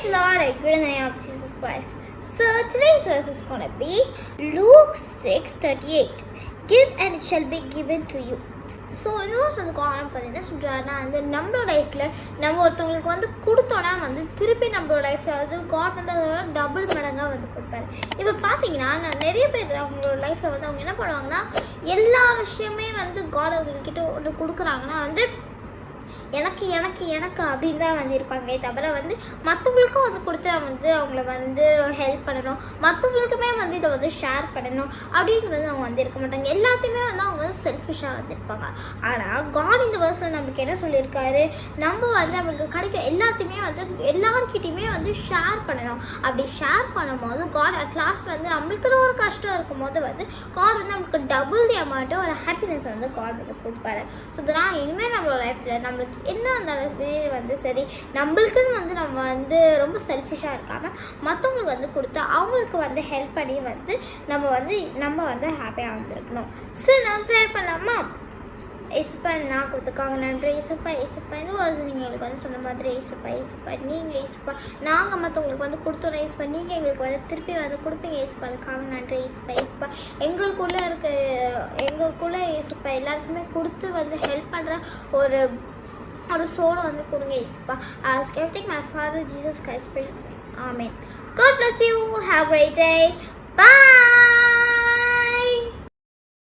Praise the Lord, I greet in the name of Jesus Christ. So today's verse is going to be Luke 6:38. Give and it shall be given to you. So இந்த வந்து காரணம் பார்த்தீங்கன்னா சொல்கிறாருன்னா வந்து நம்மளோட லைஃப்பில் நம்ம ஒருத்தவங்களுக்கு வந்து கொடுத்தோன்னா வந்து திருப்பி நம்மளோட லைஃப்பில் வந்து காட் வந்து அதோட டபுள் மடங்காக வந்து கொடுப்பாரு இப்போ பார்த்தீங்கன்னா நான் நிறைய பேர் அவங்களோட லைஃப்பில் வந்து அவங்க என்ன பண்ணுவாங்கன்னா எல்லா விஷயமே வந்து காட் அவங்கக்கிட்ட ஒன்று கொடுக்குறாங்கன்னா வந்து எனக்கு எனக்கு எனக்கு அப்படின்னு தான் வந்து இருப்பாங்களே தவிர வந்து மற்றவங்களுக்கும் வந்து கொடுத்து நான் வந்து அவங்கள வந்து ஹெல்ப் பண்ணணும். மற்றவங்களுக்குமே வந்து இதை வந்து ஷேர் பண்ணணும் அப்படின்னு வந்து அவங்க வந்து இருக்க மாட்டாங்க. எல்லாத்தையுமே வந்து அவங்க வந்து செல்ஃபிஷாக வந்து இருப்பாங்க. ஆனால் காட் இந்த வருஷம் நம்மளுக்கு என்ன சொல்லியிருக்காரு? நம்ம வந்து நம்மளுக்கு கிடைக்க எல்லாத்தையுமே வந்து எல்லார்கிட்டையுமே வந்து ஷேர் பண்ணணும். அப்படி ஷேர் பண்ணும்போது காட் அட் லாஸ்ட் வந்து நம்மளுக்குன்னு ஒரு கஷ்டம் இருக்கும்போது வந்து காட் வந்து நம்மளுக்கு டபுள் தி அமௌண்ட்டு ஒரு ஹாப்பினஸ் வந்து காட் வந்து கொடுப்பாரு. ஸோ இதெல்லாம் இனிமேல் நம்மளோட லைஃப்பில் நம்மளுக்கு என்ன இருந்தாலும் வந்து சரி நம்மளுக்குன்னு வந்து நம்ம வந்து ரொம்ப செல்ஃபிஷாக இருக்காமல் மற்றவங்களுக்கு வந்து கொடுத்து அவங்களுக்கு வந்து ஹெல்ப் பண்ணி வந்து நம்ம வந்து நம்ம வந்து ஹாப்பியாக வந்துருக்கணும். சரி நம்ம ப்ரே பண்ணலாமா? இசப்பா நான் கொடுத்துருக்காங்க நன்றி. இசப்பா இசப்பா இந்த வருஷம் நீங்கள் எங்களுக்கு வந்து சொன்ன மாதிரி இசப்பா இசப்பா நீங்கள் இசப்பா நாங்கள் மற்றவங்களுக்கு வந்து கொடுத்தோம் இசப்பா நீங்கள் எங்களுக்கு வந்து திருப்பி வந்து கொடுப்பீங்க இசப்பா அதுக்காக நன்றி இசப்பா இசப்பா எங்களுக்குள்ளே இருக்க எங்களுக்குள்ளே இசப்பா எல்லாருக்குமே கொடுத்து வந்து ஹெல்ப் பண்ணுற ஒரு ஒரு சோலை வந்து கொடுங்க இசப்பா as everything my father Jesus Christ amen God bless you have right day bye